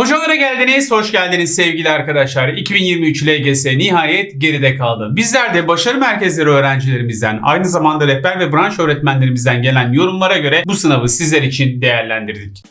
Hocalara geldiniz, hoş geldiniz sevgili arkadaşlar. 2023 LGS nihayet geride kaldı. Bizler de başarı merkezleri öğrencilerimizden, aynı zamanda rehber ve branş öğretmenlerimizden gelen yorumlara göre bu sınavı sizler için değerlendirdik.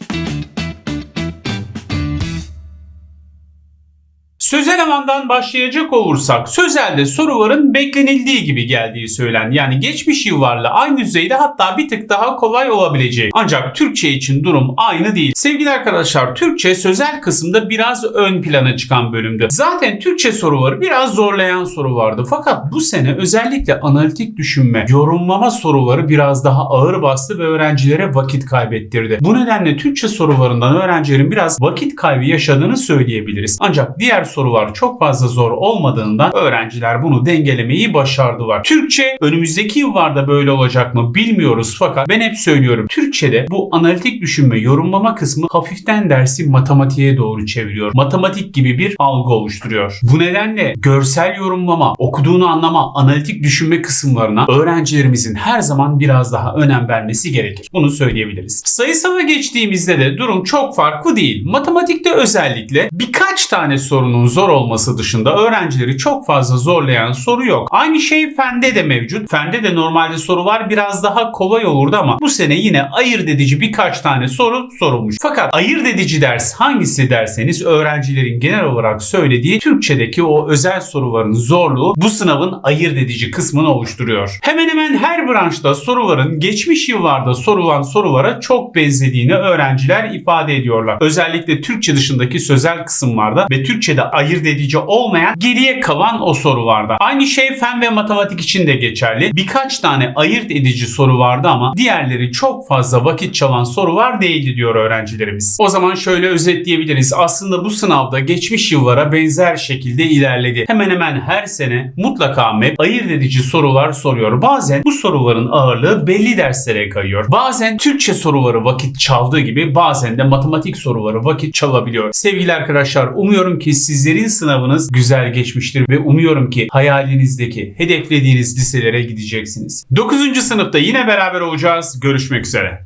Sözel alandan başlayacak olursak sözelde soruların beklenildiği gibi geldiği söylendi. Yani geçmiş yıllarla aynı düzeyde hatta bir tık daha kolay olabileceği. Ancak Türkçe için durum aynı değil. Sevgili arkadaşlar Türkçe sözel kısımda biraz ön plana çıkan bölümdü. Zaten Türkçe soruları biraz zorlayan soru vardı. Fakat bu sene özellikle analitik düşünme, yorumlama soruları biraz daha ağır bastı ve öğrencilere vakit kaybettirdi. Bu nedenle Türkçe sorularından öğrencilerin biraz vakit kaybı yaşadığını söyleyebiliriz. Ancak diğer sorular çok fazla zor olmadığından öğrenciler bunu dengelemeyi başardılar. Türkçe önümüzdeki yıllarda böyle olacak mı bilmiyoruz fakat ben hep söylüyorum. Türkçe'de bu analitik düşünme, yorumlama kısmı hafiften dersi matematiğe doğru çeviriyor. Matematik gibi bir algı oluşturuyor. Bu nedenle görsel yorumlama, okuduğunu anlama, analitik düşünme kısımlarına öğrencilerimizin her zaman biraz daha önem vermesi gerekir. Bunu söyleyebiliriz. Sayısala geçtiğimizde de durum çok farklı değil. Matematikte özellikle birkaç tane sorunun zor olması dışında öğrencileri çok fazla zorlayan soru yok. Aynı şey fende de mevcut. Fende de normalde sorular biraz daha kolay olurdu ama bu sene yine ayırt edici birkaç tane soru sorulmuş. Fakat ayırt edici ders hangisi derseniz öğrencilerin genel olarak söylediği Türkçedeki o özel soruların zorluğu bu sınavın ayırt edici kısmını oluşturuyor. Hemen hemen her branşta soruların geçmiş yıllarda sorulan sorulara çok benzediğini öğrenciler ifade ediyorlar. Özellikle Türkçe dışındaki sözel kısımlarda ve Türkçe'de ayırt edici olmayan geriye kalan o sorularda. Aynı şey fen ve matematik için de geçerli. Birkaç tane ayırt edici soru vardı ama diğerleri çok fazla vakit çalan sorular değildi diyor öğrencilerimiz. O zaman şöyle özetleyebiliriz. Aslında bu sınavda geçmiş yıllara benzer şekilde ilerledi. Hemen hemen her sene mutlaka MEP ayırt edici sorular soruyor. Bazen bu soruların ağırlığı belli derslere kayıyor. Bazen Türkçe soruları vakit çaldığı gibi bazen de matematik soruları vakit çalabiliyor. Sevgili arkadaşlar umuyorum ki sizlerin sınavınız güzel geçmiştir ve umuyorum ki hayalinizdeki, hedeflediğiniz liselere gideceksiniz. 9. sınıfta yine beraber olacağız. Görüşmek üzere.